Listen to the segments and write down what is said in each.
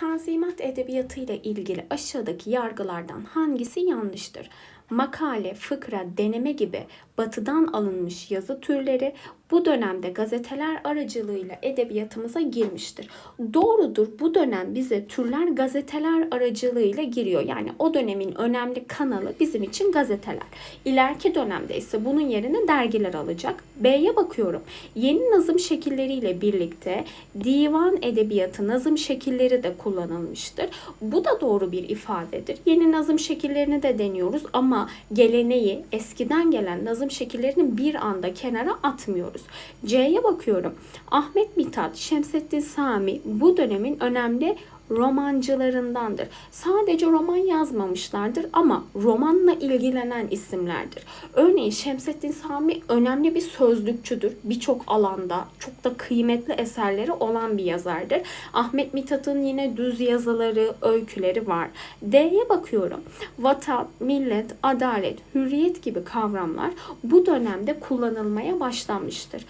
Tanzimat edebiyatı ile ilgili aşağıdaki yargılardan hangisi yanlıştır? Makale, fıkra, deneme gibi batıdan alınmış yazı türleri bu dönemde gazeteler aracılığıyla edebiyatımıza girmiştir. Doğrudur bu dönem bize türler gazeteler aracılığıyla giriyor. Yani o dönemin önemli kanalı bizim için gazeteler. İleriki dönemde ise bunun yerine dergiler alacak. B'ye bakıyorum. Yeni nazım şekilleriyle birlikte divan edebiyatı nazım şekilleri de kullanılmıştır. Bu da doğru bir ifadedir. Yeni nazım şekillerini de deniyoruz ama geleneği eskiden gelen nazım şekillerini bir anda kenara atmıyoruz. C'ye bakıyorum. Ahmet Mithat, Şemsettin Sami bu dönemin önemli romancılarındandır. Sadece roman yazmamışlardır ama romanla ilgilenen isimlerdir. Örneğin Şemsettin Sami önemli bir sözlükçüdür. Birçok alanda çok da kıymetli eserleri olan bir yazardır. Ahmet Mithat'ın yine düz yazıları, öyküleri var. D'ye bakıyorum. Vatan, millet, adalet, hürriyet gibi kavramlar bu dönemde kullanılmaya başlanmıştır.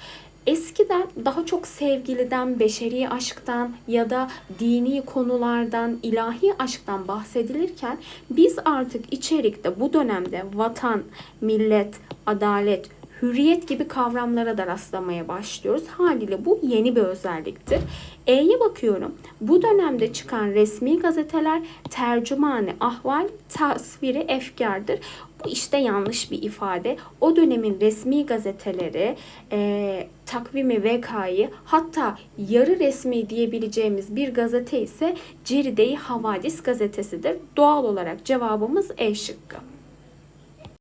Eskiden daha çok sevgiliden, beşeri aşktan ya da dini konulardan, ilahi aşktan bahsedilirken biz artık içerikte bu dönemde vatan, millet, adalet, hürriyet gibi kavramlara da rastlamaya başlıyoruz. Haliyle bu yeni bir özelliktir. E'ye bakıyorum. Bu dönemde çıkan resmi gazeteler tercümanı ahval, tasviri efkardır. Bu işte yanlış bir ifade. O dönemin resmi gazeteleri e, takvimi vekayı hatta yarı resmi diyebileceğimiz bir gazete ise Ceride-i Havadis gazetesidir. Doğal olarak cevabımız E şıkkı.